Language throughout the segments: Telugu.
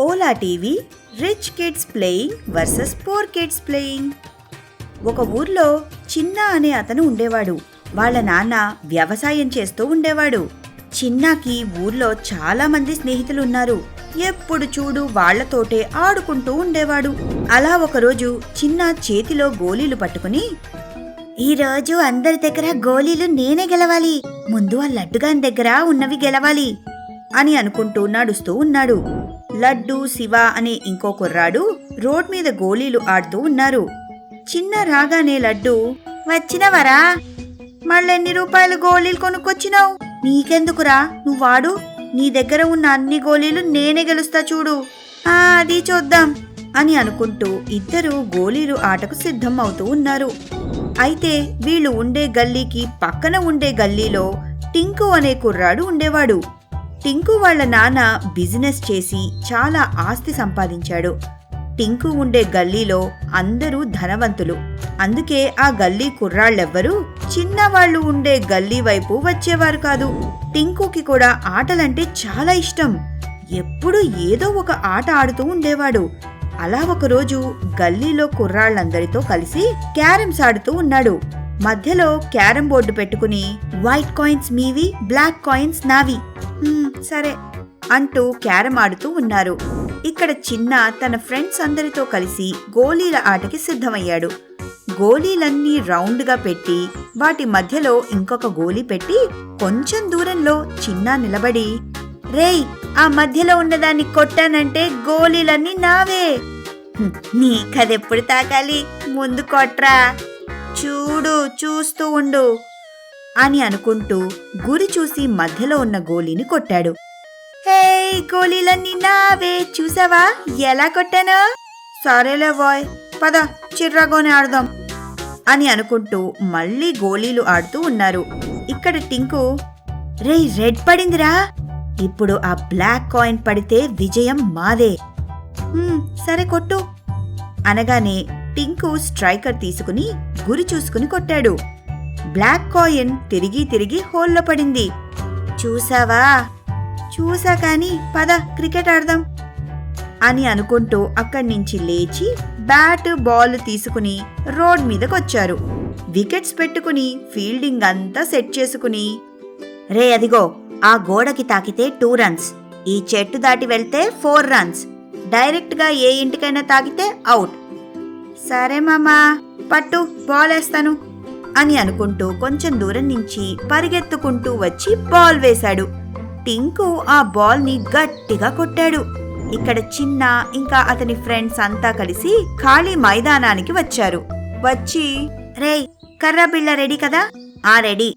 Ola TV rich kids playing versus poor kids playing. ఒక ఊర్లో చిన్న అనే అతను ఉండేవాడు. వాళ్ళ నాన్న వ్యవసాయం చేస్తూ ఉండేవాడు. చిన్నాకి ఊర్లో చాలా మంది స్నేహితులు ఉన్నారు. ఎప్పుడు చూడు వాళ్ళతోటే ఆడుకుంటూ ఉండేవాడు. అలా ఒకరోజు చిన్న చేతిలో గోళీలు పట్టుకుని ఈ రోజు అందరి దగ్గర గోళీలు నేనే గెలవాలి. ముందు ఆ లడ్డుగాని దగ్గర ఉన్నవి గెలవాలి అని అనుకుంటూ నడుస్తూ ఉన్నాడు. లడ్డు శివ అనే ఇంకో కుర్రాడు రోడ్ మీద గోళీలు ఆడుతూ ఉన్నారు. చిన్న రాగానే లడ్డు వచ్చినవరా? మళ్ళెన్ని రూపాయలు గోళీలు కొనుక్కొచ్చినావు? నీకెందుకురా? నువ్వాడు నీ దగ్గర ఉన్న అన్ని గోళీలు నేనే గెలుస్తా చూడు. ఆ అది చూద్దాం. అని అనుకుంటూ ఇద్దరు గోళీలు ఆటకు సిద్ధం అవుతూ ఉన్నారు. అయితే వీళ్ళు ఉండే గల్లీకి పక్కన ఉండే గల్లీలో టింకు అనే కుర్రాడు ఉండేవాడు. టింకు వాళ్ళ నాన్న బిజినెస్ చేసి చాలా ఆస్తి సంపాదించాడు. టింకు ఉండే గల్లీలో అందరూ ధనవంతులు. అందుకే ఆ గల్లీ కుర్రాళ్ళెవ్వరూ చిన్నవాళ్ళు ఉండే గల్లీ వైపు వచ్చేవారు కాదు. టింకుకి కూడా ఆటలంటే చాలా ఇష్టం. ఎప్పుడూ ఏదో ఒక ఆట ఆడుతూ ఉండేవాడు. అలా ఒకరోజు గల్లీలో కుర్రాళ్ళందరితో కలిసి క్యారమ్స్ ఆడుతూ ఉన్నాడు. మధ్యలో క్యారం బోర్డు పెట్టుకుని వైట్ కాయిన్స్ మీవి బ్లాక్ కాయిన్స్ నావి. సరే అంటూ క్యారం ఆడుతూ ఉన్నారు. ఇక్కడ చిన్న తన ఫ్రెండ్స్ అందరితో కలిసి గోళీల ఆటకి సిద్ధమయ్యాడు. గోళీలన్నీ రౌండ్గా పెట్టి వాటి మధ్యలో ఇంకొక గోళీ పెట్టి కొంచెం దూరంలో చిన్న నిలబడి రేయ్ ఆ మధ్యలో ఉన్నదాన్ని కొట్టానంటే గోళీలన్నీ నావే. నీ కదెప్పుడు తాకాలి? ముందు కొట్రా. చూడు చూస్తూ ఉండు అని అనుకుంటూ గురి చూసి మధ్యలో ఉన్న గోళీని కొట్టాడు. హే గోళీలన్నీ నావే. చూసావా? ఎలా కొట్టానో? సరేలే బాయ్. పద చిర్రగోనే ఆడదాం అని అనుకుంటూ మళ్ళీ గోళీలు ఆడుతూ ఉన్నారు. ఇక్కడ టింకు రే రెడ్ పడిందిరా. ఇప్పుడు ఆ బ్లాక్ కాయిన్ పడితే విజయం మాదే. సరే కొట్టు. అనగానే టింకు స్ట్రైకర్ తీసుకుని గురి చూసుకుని కొట్టాడు. బ్లాక్ కాయిన్ తిరిగి తిరిగి హోల్లో పడింది. చూసావా? చూసా కాని పద క్రికెట్ ఆడదాం. అని అనుకుంటూ అక్కడి నుంచి లేచి బ్యాట్ బాల్ తీసుకుని రోడ్ మీదకొచ్చారు. వికెట్స్ పెట్టుకుని ఫీల్డింగ్ అంతా సెట్ చేసుకుని రే అదిగో ఆ గోడకి తాకితే టూ రన్స్ ఈ చెట్టు దాటి వెళ్తే ఫోర్ రన్స్ డైరెక్ట్గా ఏ ఇంటికైనా తాకితే అవుట్. సరే మామా పట్టు బాల్ వేస్తాను అని అనుకుంటూ కొంచెం దూరం నుంచి పరిగెత్తుకుంటూ వచ్చి బాల్ వేశాడు. టింకు ఆ బాల్ని గట్టిగా కొట్టాడు. ఇక్కడ చిన్న ఇంకా అతని ఫ్రెండ్స్ అంతా కలిసి ఖాళీ మైదానానికి వచ్చారు. వచ్చి రే కర్రా బిళ్ళ రెడీ కదా? ఆ రెడీ.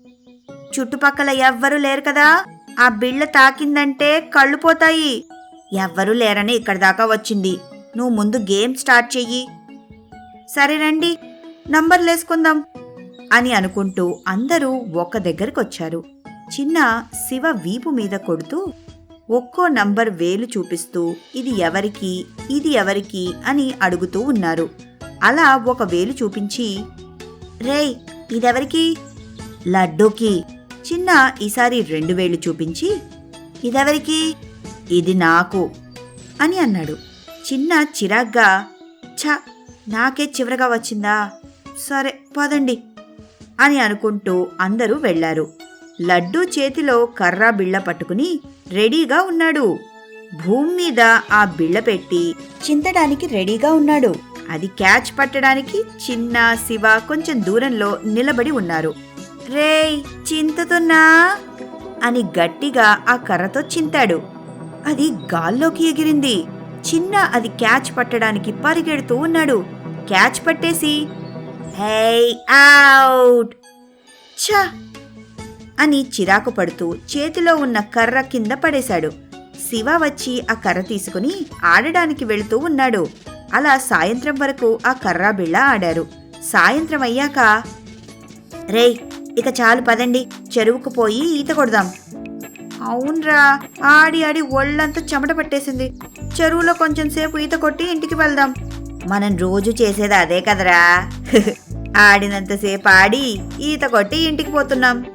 చుట్టుపక్కల ఎవ్వరూ లేరు కదా. ఆ బిళ్ళ తాకిందంటే కళ్ళు పోతాయి. ఎవ్వరూ లేరని ఇక్కడ దాకా వచ్చింది. నువ్వు ముందు గేమ్ స్టార్ట్ చెయ్యి. సరే రండి నంబర్లేసుకుందాం అని అనుకుంటూ అందరూ ఒక్క దగ్గరికి వచ్చారు చిన్న శివ వీపు మీద కొడుతూ ఒక్కో నంబర్ వేలు చూపిస్తూ ఇది ఎవరికి ఇది ఎవరికి అని అడుగుతూ ఉన్నారు. అలా ఒక వేలు చూపించి రేయ్ ఇదెవరికి? లడ్డూకి. చిన్న ఈసారి రెండు వేలు చూపించి ఇదెవరికి? ఇది నాకు అని అన్నాడు. చిన్న చిరాగ్గా ఛ నాకే చివరగా వచ్చిందా? సరే పదండి అని అనుకుంటూ అందరూ వెళ్ళారు లడ్డూ చేతిలో కర్రా బిళ్ళ పట్టుకుని రెడీగా ఉన్నాడు. భూమి మీద ఆ బిళ్ళ పెట్టి చింతడానికి రెడీగా ఉన్నాడు. అది క్యాచ్ పట్టడానికి చిన్న శివ కొంచెం దూరంలో నిలబడి ఉన్నారు. రేయ్ చింతతున్నా? అని గట్టిగా ఆ కర్రతో చింతాడు. అది గాల్లోకి ఎగిరింది. చిన్న అది క్యాచ్ పట్టడానికి పరిగెడుతూ ఉన్నాడు. క్యాచ్ పట్టేసి హే అవుట్ ఛ! అని చిరాకు పడుతూ చేతిలో ఉన్న కర్ర కింద పడేశాడు. శివ వచ్చి ఆ కర్ర తీసుకుని ఆడడానికి వెళుతూ ఉన్నాడు. అలా సాయంత్రం వరకు ఆ కర్రా బిళ్ళ ఆడారు. సాయంత్రం అయ్యాక రేయ్ ఇక చాలు పదండి చెరువుకు పోయి ఈత కొడదాం. అవునరా ఆడి ఆడి ఒళ్ళంతా చెమట పట్టేసింది. చెరువులో కొంచెం సేపు ఈత కొట్టి ఇంటికి వెళ్దాం. మనం రోజు చేసేది అదే కదరా. ఆడినంతసేపు ఆడి ఈత కొట్టి ఇంటికి పోతున్నాం.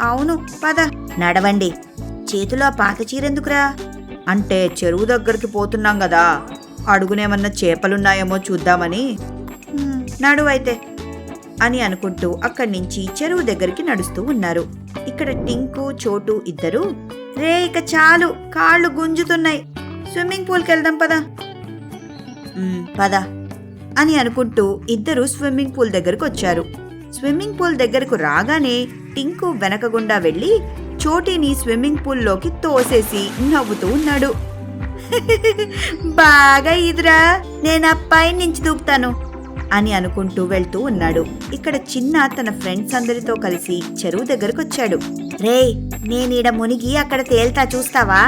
అవును పద. నడవండి. చేతిలో ఆ పాత చీరెందుకురా? అంటే చెరువు దగ్గరికి పోతున్నాం కదా అడుగునేమన్నా చేపలున్నాయేమో చూద్దామని. నడువైతే. అని అనుకుంటూ అక్కడి నుంచి చెరువు దగ్గరికి నడుస్తూ ఉన్నారు. ఇక్కడ టింకు చోటు ఇద్దరు రే ఇక చాలు కాళ్ళు గుంజుతున్నాయి. స్విమ్మింగ్ పూల్కి వెళ్దాం పదా. పదా పద. అని అనుకుంటూ ఇద్దరు స్విమ్మింగ్ పూల్ దగ్గరకు వచ్చారు. స్విమ్మింగ్ పూల్ దగ్గరకు రాగానే టింకు వెనకగుండా వెళ్ళి చోటీని స్విమ్మింగ్ పూల్లోకి తోసేసి నవ్వుతూ ఉన్నాడు. బాగా ఇదిరా నేను ఆ పై నుంచి దూకుతాను. అని అనుకుంటూ వెళ్తూ ఉన్నాడు. ఇక్కడ చిన్న తన ఫ్రెండ్స్ అందరితో కలిసి చెరువు దగ్గరకు వచ్చాడు రే నేనీడ మునిగి అక్కడ తేల్తా చూస్తావా?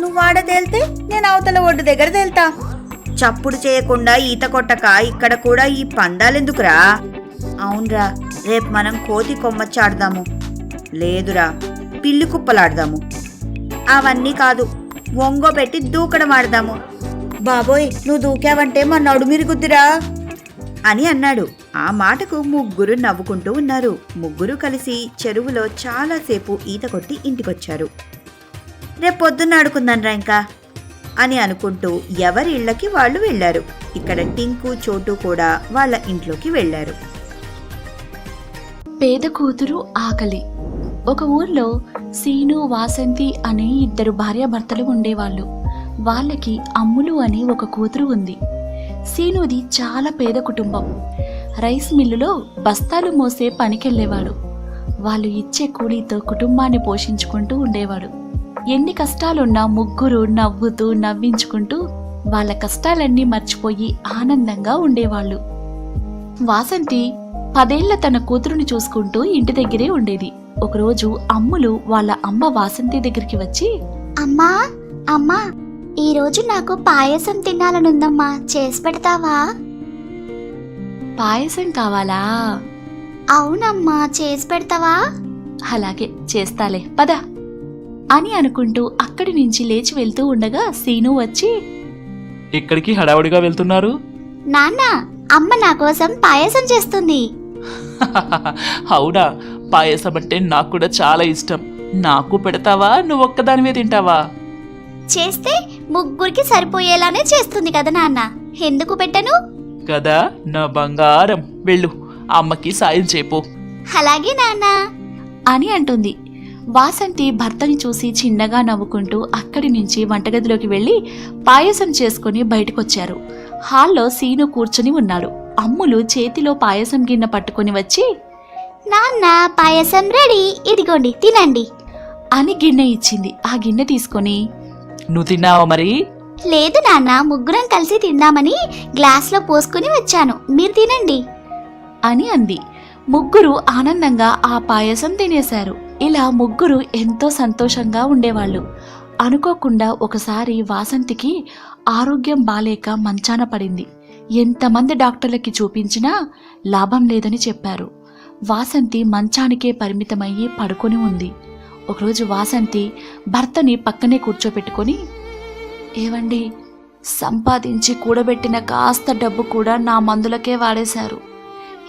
నువ్వు ఆడ తేల్తే నేను అవతల ఒడ్డు దగ్గర తేల్తా. చప్పుడు చేయకుండా ఈత కొట్టక ఇక్కడ కూడా ఈ పందాలెందుకురా? అవునరా రేపు మనం కోతి కొమ్మచ్చాడదాము లేదురా పిల్లి కుప్పలాడదాము. అవన్నీ కాదు ఒంగోబెట్టి దూకడం ఆడదాము. బాబోయ్ నువ్వు దూకావంటే మా నడుమిరుగుద్దిరా అని అన్నాడు. ఆ మాటకు ముగ్గురు నవ్వుకుంటూ ఉన్నారు. ముగ్గురు కలిసి చెరువులో చాలాసేపు ఈత కొట్టి ఇంటికొచ్చారు. రేపు పొద్దున్న ఆడుకుందాన్రా ఇంకా అని అనుకుంటూ ఎవరి ఇళ్ళకి వాళ్ళు వెళ్ళారు. ఇక్కడ టింకు చోటు కూడా వాళ్ళ ఇంట్లోకి వెళ్ళారు. పేద కూతురు ఆకలి. ఒక ఊర్లో సీను వాసంతి అనే ఇద్దరు భార్యాభర్తలు ఉండేవాళ్ళు. వాళ్ళకి అమ్ములు అని ఒక కూతురు ఉంది. సీనుది చాలా పేద కుటుంబం. రైస్ మిల్లులో బస్తాలు మోసే పనికెళ్ళేవాడు. వాళ్ళు ఇచ్చే కూలీతో కుటుంబాన్ని పోషించుకుంటూ ఉండేవాడు. ఎన్ని కష్టాలున్నా ముగ్గురు నవ్వుతూ నవ్వించుకుంటూ వాళ్ళ కష్టాలన్నీ మర్చిపోయి ఆనందంగా ఉండేవాళ్ళు. వాసంతి పదేళ్ళ తన కూతురుని చూసుకుంటూ ఇంటి దగ్గరే ఉండేది. ఒకరోజు అమ్ములు వాళ్ళ అమ్మ వాసంతి దగ్గరికి వచ్చి అమ్మా అమ్మా ఈరోజు నాకు పాయసం తినాలనుందమ్మా. చేసి పెడతావా? పాయసం కావాలా? అవునమ్మా చేసి పెడతావా? అలాగే చేస్తాలే. పద. అని అనుకుంటూ అక్కడి నుంచి లేచి వెళ్తూ ఉండగా సీను వచ్చి ఇక్కడికి హడావుడిగా వెళ్తున్నారు? నాన్న అమ్మ నా కోసం పాయసం చేస్తుంది. అవునా? పాయసం అంటే నాకు కూడా చాలా ఇష్టం. నాకు పెడతావా? నువ్వు ఒక్కదానివే తింటావా? చేస్తే ముగ్గురికి సరిపోయేలానే చేస్తుంది కదా నాన్న. ఎందుకు పెట్టను? కదా నా బంగారం. వెళ్ళు అమ్మకి సాయం చేపో. అలాగే నాన్న. అని అంటుంది. వాసంతి భర్తని చూసి చిన్నగా నవ్వుకుంటూ అక్కడి నుంచి వంటగదిలోకి వెళ్ళి పాయసం చేసుకుని బయటకొచ్చారు. హాల్లో సీను కూర్చుని ఉన్నాడు. అమ్ములు చేతిలో పాయసం గిన్నె పట్టుకొని వచ్చి నాన్న పాయసం రెడీ. ఇదిగోండి తినండి. అని గిన్నె ఇచ్చింది. ఆ గిన్నె తీసుకొని నువ్వు తిన్నావా మరి? లేదు నాన్న ముగ్గురం కలిసి తిందామని గ్లాస్లో పోసుకుని వచ్చాను. మీరు తినండి. అని అంది. ముగ్గురు ఆనందంగా ఆ పాయసం తినేశారు. ఇలా ముగ్గురు ఎంతో సంతోషంగా ఉండేవాళ్ళు. అనుకోకుండా ఒకసారి వాసంతికి ఆరోగ్యం బాలేక మంచాన పడింది. ఎంతమంది డాక్టర్లకి చూపించినా లాభం లేదని చెప్పారు. వాసంతి మంచానికే పరిమితమయ్యి పడుకొని ఉంది. ఒకరోజు వాసంతి భర్తని పక్కనే కూర్చోపెట్టుకొని ఏవండి సంపాదించి కూడబెట్టిన కాస్త డబ్బు కూడా నా మందులకే వాడేశారు.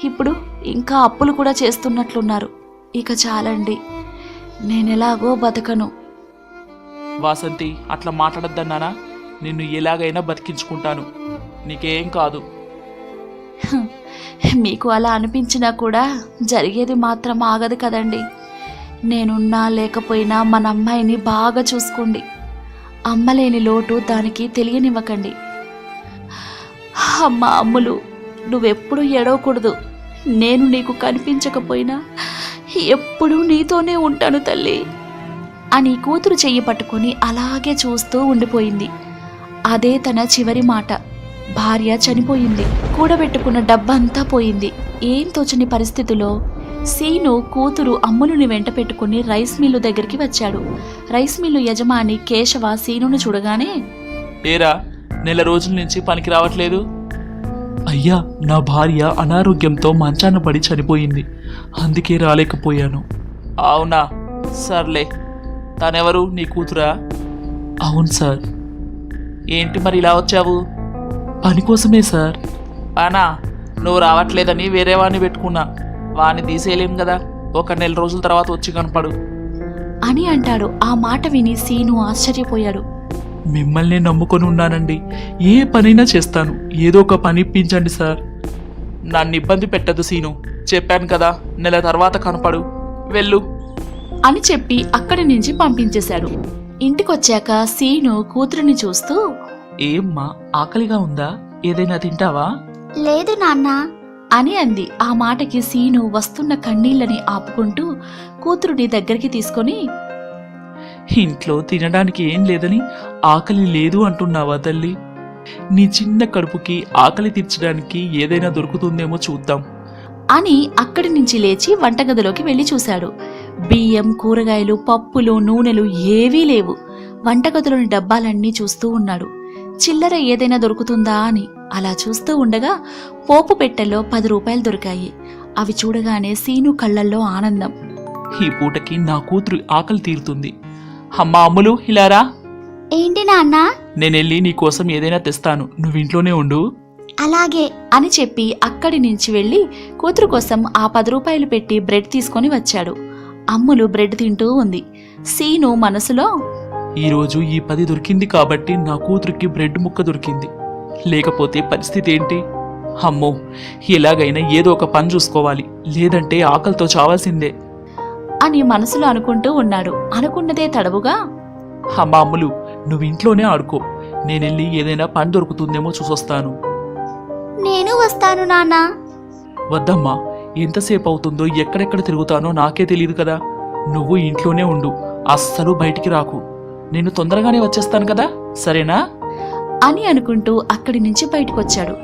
ఇప్పుడు ఇంకా అప్పులు కూడా చేస్తున్నట్లున్నారు. ఇక చాలండి. నేనెలాగో బతకను. వాసంతి అట్లా మాట్లాడద్దన్నానా నిన్ను. ఎలాగైనా బతికించుకుంటాను. నీకేం కాదు. మీకు అలా అనిపించినా కూడా జరిగేది మాత్రం ఆగదు కదండి. నేనున్నా లేకపోయినా మన అమ్మాయిని బాగా చూసుకోండి. అమ్మలేని లోటు దానికి తెలియనివ్వకండి. అమ్మ అమ్ములు నువ్వెప్పుడు ఎడవకూడదు నేను నీకు కనిపించకపోయినా ఎప్పుడూ నీతోనే ఉంటాను తల్లి. అని కూతురు చెయ్యి పట్టుకొని అలాగే చూస్తూ ఉండిపోయింది. అదే తన చివరి మాట. భార్య చనిపోయింది. కూడబెట్టుకున్న డబ్బంతా పోయింది. ఏం తోచని పరిస్థితిలో సీను కూతురు అమ్ములుని వెంట పెట్టుకుని రైస్ మిల్లు దగ్గరికి వచ్చాడు. రైస్ మిల్లు యజమాని కేశవ సీనును చూడగానే ఏరా నెల రోజుల నుంచి పనికి రావట్లేదు? అయ్యా నా భార్య అనారోగ్యంతో మంచాన పడి చనిపోయింది. అందుకే రాలేకపోయాను. అవునా? సర్లే. తనెవరు? నీ కూతురా? అవును సార్. ఏంటి మరి ఇలా వచ్చావు? పని కోసమే సార్. అనా నువ్వు రావట్లేదని వేరే వాడిని పెట్టుకున్నా. వాడిని తీసేయలేం కదా? ఒక నెల రోజుల తర్వాత వచ్చి కనపడు. అని అంటాడు. ఆ మాట విని సీను ఆశ్చర్యపోయాడు. మిమ్మల్ని నమ్ముకొని ఉన్నానండి. ఏ పనైనా చేస్తాను. ఏదో ఒక పని ఇప్పించండి సార్. నన్ను ఇబ్బంది పెట్టదు సీను. చెప్పాను కదా నెల తర్వాత కనపడు. వెళ్ళు. అని చెప్పి అక్కడి నుంచి పంపించేశాడు. ఇంటికొచ్చాక సీను కూతురిని చూస్తూ ఏమ్మా ఆకలిగా ఉందా? ఏదైనా తింటావా? లేదు నాన్న. అని అంది. ఆ మాటకి సీను వస్తున్న కన్నీళ్ళని ఆపుకుంటూ కూతురుని దగ్గరికి తీసుకొని ఇంట్లో తినడానికి ఏం లేదని ఆకలి లేదు అంటున్నావా తల్లి? నీ చిన్న కడుపుకి ఆకలి తీర్చడానికి ఏదైనా దొరుకుతుందేమో చూద్దాం. అని అక్కడి నుంచి లేచి వంటగదిలోకి వెళ్ళి చూశాడు. బియ్యం కూరగాయలు పప్పులు నూనెలు ఏవీ లేవు. వంటగదిలోని డబ్బాలన్నీ చూస్తూ ఉన్నాడు. చిల్లర ఏదైనా దొరుకుతుందా అని అలా చూస్తూ ఉండగా పోపు పెట్టెలో పది రూపాయలు దొరికాయి. అవి చూడగానే సీను కళ్ళల్లో ఆనందం. ఈ పూటకి నా కూతురు ఆకలి తీరుతుంది. అమ్మా అమ్ములు ఇలారా? ఏంటి నాన్న? నేనెళ్ళి నీ కోసం ఏదైనా తెస్తాను. నువ్వు ఇంట్లోనే ఉండు. అలాగే. అని చెప్పి అక్కడి నుంచి వెళ్ళి కూతురు కోసం ఆ పది రూపాయలు పెట్టి బ్రెడ్ తీసుకొని వచ్చాడు. అమ్ములు బ్రెడ్ తింటూ ఉంది. సీను మనసులో ఈరోజు ఈ పది దొరికింది కాబట్టి నా కూతురికి బ్రెడ్ ముక్క దొరికింది. లేకపోతే పరిస్థితి ఏంటి? అమ్మో ఎలాగైనా ఏదో ఒక పని చూసుకోవాలి. లేదంటే ఆకలితో చావాల్సిందే. అని మనసులో అనుకుంటూ ఉన్నాడు. అనుకున్నదే తడవుగా? అమ్మా అమ్ములు నువ్వు ఇంట్లోనే ఆడుకో. నేనెళ్ళి ఏదైనా పని దొరుకుతుందేమో చూసొస్తాను. నేను వస్తాను నాన్న. వద్దమ్మా ఎంతసేపు అవుతుందో ఎక్కడెక్కడ తిరుగుతానో నాకే తెలియదు కదా. నువ్వు ఇంట్లోనే ఉండు అస్సలు బయటికి రాకు. నేను తొందరగానే వచ్చేస్తాను కదా సరేనా? అని అనుకుంటూ అక్కడి నుంచి బయటకొచ్చాడు.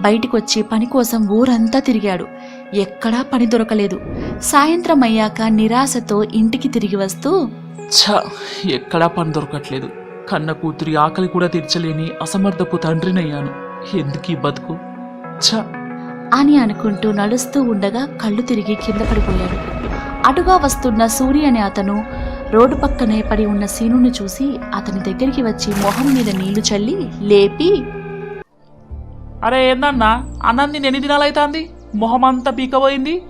బయటికొచ్చి పని కోసం ఊరంతా తిరిగాడు. ఎక్కడా పని దొరకలేదు. సాయంత్రం అయ్యాక నిరాశతో ఇంటికి తిరిగి వస్తూ ఛ ఎక్కడా పని దొరకట్లేదు. కన్న కూతురి ఆకలి కూడా తీర్చలేని అసమర్థపు తండ్రినయ్యాను. ఎందుకు బతుకు? ఛ. అని అనుకుంటూ నడుస్తూ ఉండగా కళ్ళు తిరిగి కింద పడిపోయాడు. అటుగా వస్తున్న సూరి అనే అతను రోడ్డు పక్కనే పడి ఉన్న సీనుని చూసి అతని దగ్గరికి వచ్చి మొహం మీద నీళ్ళు చల్లి లేపి. అరే ఏందన్నా? అన్నం నేను ఎన్ని దినాలైతాంది? మొహం అంతా పీకపోయింది.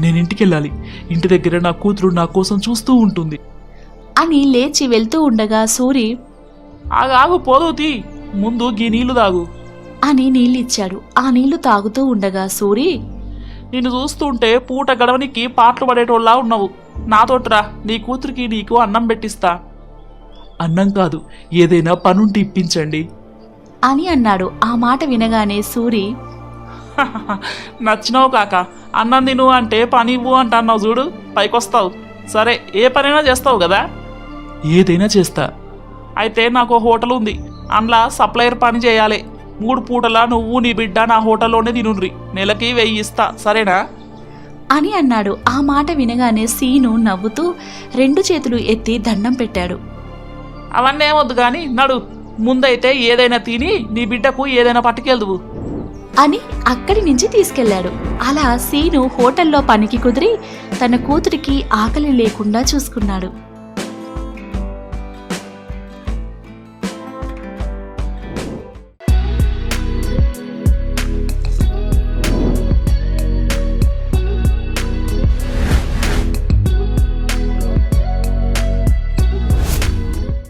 నేను ఇంటికి వెళ్ళాలి ఇంటి దగ్గర నా కూతురు నా కోసం చూస్తూ ఉంటుంది. అని లేచి వెళ్తూ ఉండగా సూరి ఆగాగు పోదు తీ. ముందు గీ నీళ్ళు తాగు. అని నీళ్ళిచ్చాడు. ఆ నీళ్ళు తాగుతూ ఉండగా సూరి నిన్ను చూస్తుంటే పూట గడవనికి పాటలు పడేటోళ్ళా ఉన్నావు. నాతోట్రా నీ కూతురికి నీకు అన్నం పెట్టిస్తా. అన్నం కాదు ఏదైనా పనుంటి ఇప్పించండి. అని అన్నాడు. ఆ మాట వినగానే సూరి నచ్చినావు కాక అన్నం తిను అంటే పని ఇవ్వు అంటున్నావు చూడు పైకొస్తావు. సరే ఏ పనైనా చేస్తావు కదా? ఏదైనా చేస్తా. అయితే నాకు హోటల్ ఉంది. అందులో సప్లయర్ పని చేయాలి. మూడు పూటలా నువ్వు నీ బిడ్డ నా హోటల్లోనే తినుండ్రి. నెలకి వెయ్యి ఇస్తా సరేనా? అని అన్నాడు. ఆ మాట వినగానే సీను నవ్వుతూ రెండు చేతులు ఎత్తి దండం పెట్టాడు. అవన్నీ ఏమొద్దు కానీ నడు. ముందైతే ఏదైనా తిని నీ బిడ్డకు ఏదైనా పట్టుకెళ్దువు. అని అక్కడి నుంచి తీసుకెళ్ళాడు. అలా సీను హోటల్లో పనికి కుదిరి తన కూతురికి ఆకలి లేకుండా చూసుకున్నాడు.